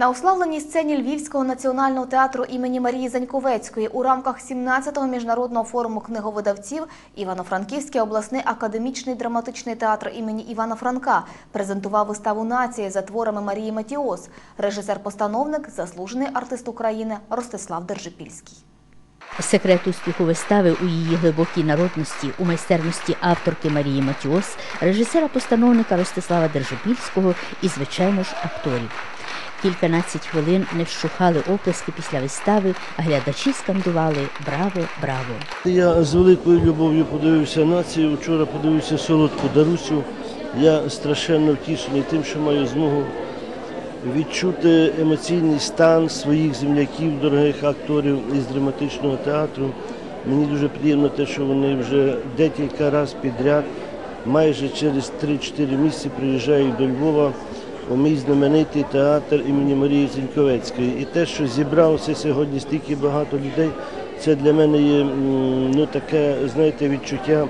На уславленій сцені Львівського національного театру імені Марії Заньковецької у рамках 17-го міжнародного форуму книговидавців Івано-Франківський обласний академічний драматичний театр імені Івана Франка презентував виставу «Нація» за творами Марії Матіос, режисер-постановник, заслужений артист України Ростислав Держипільський. Секрет успіху вистави у її глибокій народності, у майстерності авторки Марії Матіос, режисера-постановника Ростислава Держопільського і, звичайно ж, акторів. Кільканадцять хвилин не вщухали оплески після вистави, а глядачі скандували Браво, браво! Я з великою любов'ю подивився націю. Вчора подивився солодку Дарусю. Я страшенно втішений тим, що маю змогу відчути емоційний стан своїх земляків, дорогих акторів із драматичного театру. Мені дуже приємно те, що вони вже декілька разів підряд, майже через 3-4 місяці приїжджають до Львова у мій знаменитий театр імені Марії Зіньковецької. І те, що зібралося сьогодні стільки багато людей, це для мене є ну, таке, знаєте, відчуття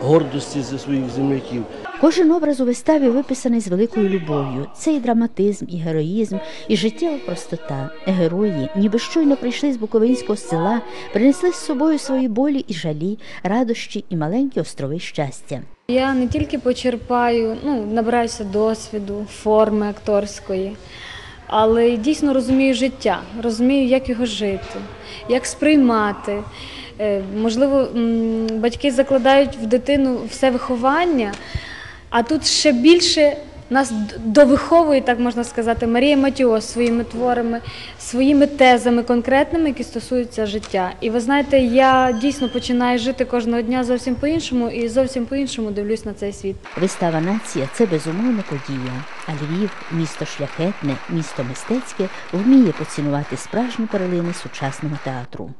гордості за своїх земляків. Кожен образ у виставі виписаний з великою любов'ю. Це і драматизм, і героїзм, і життєва простота. Герої, ніби щойно прийшли з Буковинського села, принесли з собою свої болі і жалі, радощі і маленькі острови щастя. Я не тільки почерпаю, ну, набираюся досвіду, форми акторської, але дійсно розумію життя, розумію, як його жити, як сприймати. Е, Можливо, батьки закладають в дитину все виховання, а тут ще більше нас довиховує, так можна сказати, Марія Матіос своїми творами, своїми тезами конкретними, які стосуються життя. І ви знаєте, я дійсно починаю жити кожного дня зовсім по-іншому і зовсім по-іншому дивлюсь на цей світ. Вистава Нація це безумовно подія. А Львів, місто шляхетне, місто мистецьке, вміє поцінувати справжні перлини сучасного театру.